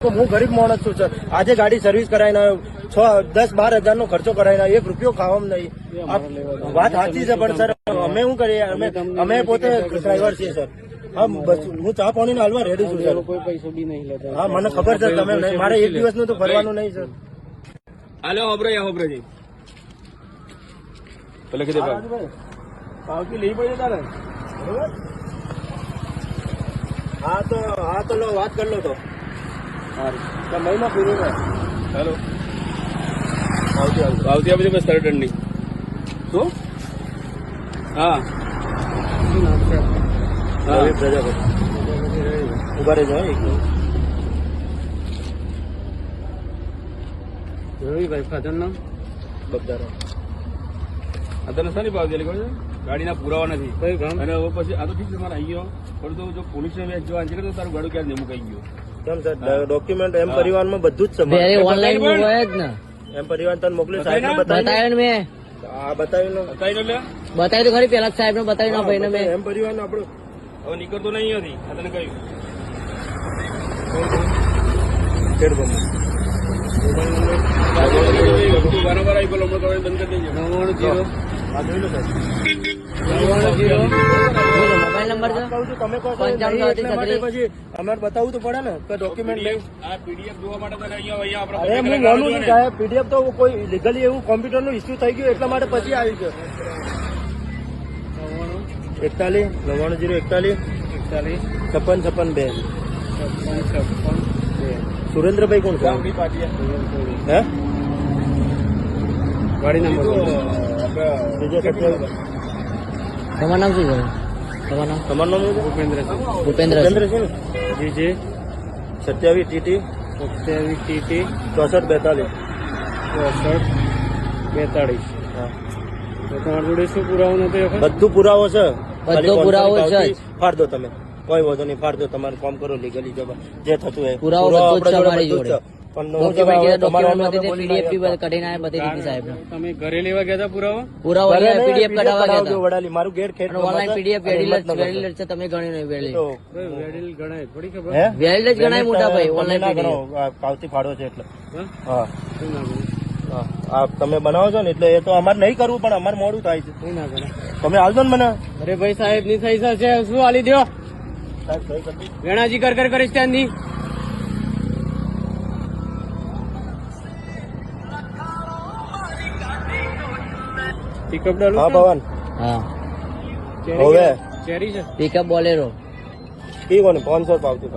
હું ગરીબ માણસ છું સર. આજે ગાડી સર્વિસ કરાવીને આવ્યો. છ દસ બાર હજાર નો ખર્ચો કરાવીને એક રૂપિયો ખાવામાં નહીં. વાત સાચી છે પણ સર અમે શું કરીએ? અમે અમે પોતે ડ્રાઈવર છીએ સર. હા બસ હું ચા પાણી હાલવા રેડી છું સર. કોઈ પૈસો બી નહીં લેતા હા મને ખબર છે તમે નહીં. મારે એક દિવસનું તો ફરવાનું નહીં સર. હાલો હોબરો યા હોબરો જી પેલે કીધે પાવતી લઈ પડી તારે? હા તો હા તો લો વાત કરી લો તો. હેલો. આવતી આવતી. બસ તારે દંડની. શું? હા. ઊભા રહેજો એક. રવિભાઈ ફાધર નામ? બગદારા. આ તને શાની ભાવ દેલી ખબર છે? ગાડીના પુરાવા નથી. અને પછી આ તો ઠીક છે મારે અહીં ગયો. પણ તો જો પોલીસ જો આંચે કરે તો તારું ગાડું ક્યારે નેમું કઈ ગયો? કેમ સર? ડોક્યુમેન્ટ એમ પરિવારમાં બધું જ છે ઓનલાઈન હોય જ ને. એમ પરિવાર તને મોકલ્યું સાહેબ ને બતાવી બતાવ્યો મેં. લે બતાવ્યું તો ખરી પેલા સાહેબ ને બતાવી ના ભાઈ ને મેં. એમ પરિવાર ને આપડે હવે નીકળતો નહીં હતી તને કહ્યું. વારંવાર આવી પેલો બંધ કરી દેજે. નવ્વાણું જીરો. નવ્વાણું જીરો. બોલો નંબર છે કહું છું તમે કહો છો પંચાણું નહીં, ચોત્રીસ એટલા માટે પછી અમારે બતાવવું તો પડે ને કે ડોક્યુમેન્ટ લઈ. આ પીડીએફ જોવા માટે તને અહીંયા અહીંયા અરે હું માનું છું સાહેબ. પીડીએફ તો કોઈ લીગલી એવું કોમ્પ્યુટરનું ઇસ્યુ થઈ ગયું એટલા માટે પછી આવી ગયો. એકતાલીસ નવ્વાણું જીરો એકતાલીસ. એકતાલીસ. છપ્પન છપ્પન બે. છપ્પન છપ્પન. બે. સુરેન્દ્રભાઈ કોણ છે? હે? ગાડી નંબર તમારું નામ શું છે? તમારું નામ? તમારું નામ ભૂપેન્દ્ર ભૂપેન્દ્ર છે જી સત્યાવીસ ટીટી સત્યાવીસ ટીટી ચોસઠ બેતાલીસ. ચોસઠ બેતાળીસ. હા. તો તમારી જોડે શું પુરાવો નતો બધું પુરાવો છે. બધો પુરાવો છે ફાડ દો તમે. કોઈ વાંધો નહીં ફાડ દો. તમારે કામ કરો લીગલી જવા જે થતું હોય. પુરાવો બધો છે અમારી જોડે. તમે ઘરે લેવા ગયા હતા. પુરાવો? પુરાવો ને, પીડીએફ કઢાવવા ગયા હતા. વડાલી મારું ગેટ ખેડ ઓનલાઈન પીડીએફ વેડિલેટ વેડિલેટ છે. તમે ગણી નહીં વેડિલેટ તો ગણાય થોડી ખબર? હે? વેડિલેટ ગણાય મોટા ભાઈ ઓનલાઈન પીડીએફ કરો. ફાડો છે એટલે. હા? હા. શું ના ગણાય હા. આ તમે બનાવો છો ને એટલે એ તો અમારે નહીં કરવું પણ અમારે મોડું થાય છે. તમે આવજો ને મને. અરે ભાઈ સાહેબની થઈ છે શું આલી દો સાહેબ, કર કરી દો. વેણાજી કર કર કરીશ ત્યાંની. પિકઅપ ડાલો હા પવન. હા. હવે? ચેરી છે? પિકઅપ બોલેરો. ઠીક હોય ને પાંચસો પાવતી